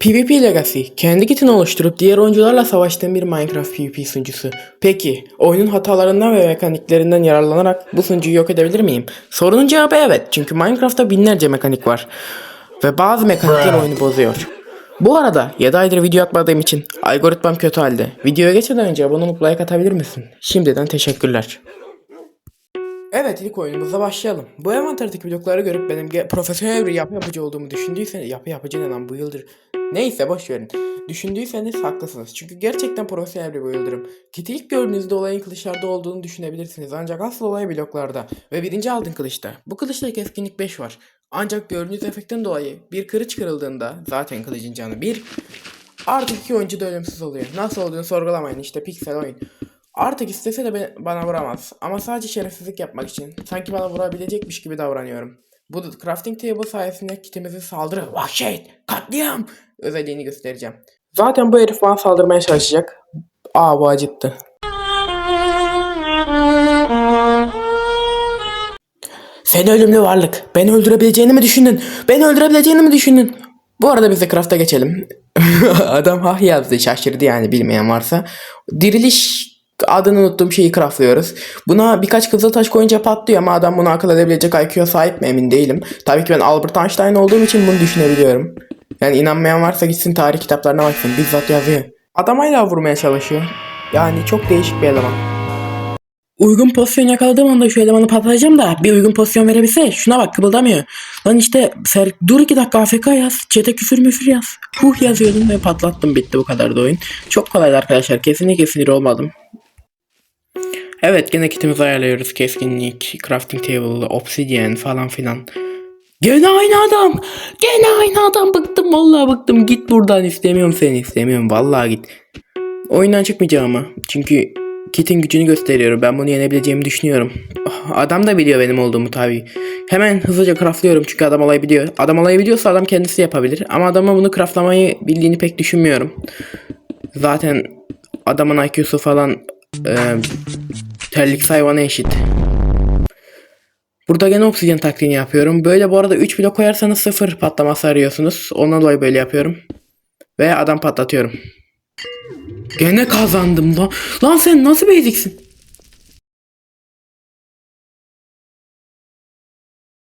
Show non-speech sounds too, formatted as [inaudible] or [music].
PvP Legacy, kendi kitini oluşturup diğer oyuncularla savaştığın bir Minecraft PvP sunucusu. Peki, oyunun hatalarından ve mekaniklerinden yararlanarak bu sunucuyu yok edebilir miyim? Sorunun cevabı evet, çünkü Minecraft'ta binlerce mekanik var. Ve bazı mekanikler oyunu bozuyor. Bu arada 7 aydır video atmadığım için algoritmam kötü halde. Videoya geçmeden önce abone olup like atabilir misin? Şimdiden teşekkürler. Evet ilk oyunumuza başlayalım. Bu envanterdeki blokları görüp benim profesyonel bir yapı yapıcı olduğumu düşündüyseniz yapı yapıcı ne lan bu yıldır. Neyse boş verin. Düşündüyseniz haklısınız. Çünkü gerçekten profesyonel bir build'ırım. Kiti ilk gördüğünüzde olayın kılıçlarda olduğunu düşünebilirsiniz. Ancak asıl olay bloklarda. Ve birinci altın kılıçta. Bu kılıçta keskinlik 5 var. Ancak gördüğünüz efektten dolayı bir kılıç kırıldığında zaten kılıcın canı 1 Artık iki oyuncu da ölümsüz oluyor. Nasıl olduğunu sorgulamayın işte piksel oyun. Artık istese de bana vuramaz. Ama sadece şerefsizlik yapmak için. Sanki bana vurabilecekmiş gibi davranıyorum. Bu da crafting table sayesinde kitimizin saldırı, vahşet, katliam özelliğini göstereceğim. Zaten bu herif bana saldırmaya çalışacak. Aa bu acıttı. Sen ölümlü varlık. Beni öldürebileceğini mi düşündün? Beni öldürebileceğini mi düşündün? Bu arada biz de craft'a geçelim. [laughs] Adam hah yazdı şaşırdı yani bilmeyen varsa. Diriliş adını unuttuğum şeyi craftlıyoruz. Buna birkaç kızıl taş koyunca patlıyor ama adam bunu akıl edebilecek IQ'ya sahip mi emin değilim. Tabii ki ben Albert Einstein olduğum için bunu düşünebiliyorum. Yani inanmayan varsa gitsin tarih kitaplarına baksın bizzat yazıyor. Adam hala vurmaya çalışıyor. Yani çok değişik bir eleman. Uygun pozisyon yakaladığım anda şu elemanı patlatacağım da bir uygun pozisyon verebilse şuna bak kıpıldamıyor. Lan işte ser, dur iki dakika AFK yaz. Çete küfür müfür yaz. Huh yazıyordum ve patlattım bitti bu kadar da oyun. Çok kolaydı arkadaşlar kesinlikle sinir olmadım. Evet gene kitimizi ayarlıyoruz. Keskinlik, crafting table, obsidian falan filan. Gene aynı adam. Gene aynı adam. Bıktım vallahi bıktım. Git buradan istemiyorum seni istemiyorum. Vallahi git. Oyundan çıkmayacağım ama. Çünkü Kit'in gücünü gösteriyor. Ben bunu yenebileceğimi düşünüyorum. Ah, Adam da biliyor benim olduğumu tabii. Hemen hızlıca craftlıyorum çünkü adam olayı biliyor. Adam olayı biliyorsa adam kendisi yapabilir. Ama adamın bunu craftlamayı bildiğini pek düşünmüyorum. Zaten adamın IQ'su falan e, terlik hayvana eşit. Burada gene oksijen taktiğini yapıyorum. Böyle bu arada 3 blok koyarsanız 0 patlaması arıyorsunuz. Ondan dolayı böyle yapıyorum. Ve adam patlatıyorum. Gene kazandım lan. Lan sen nasıl basicsin?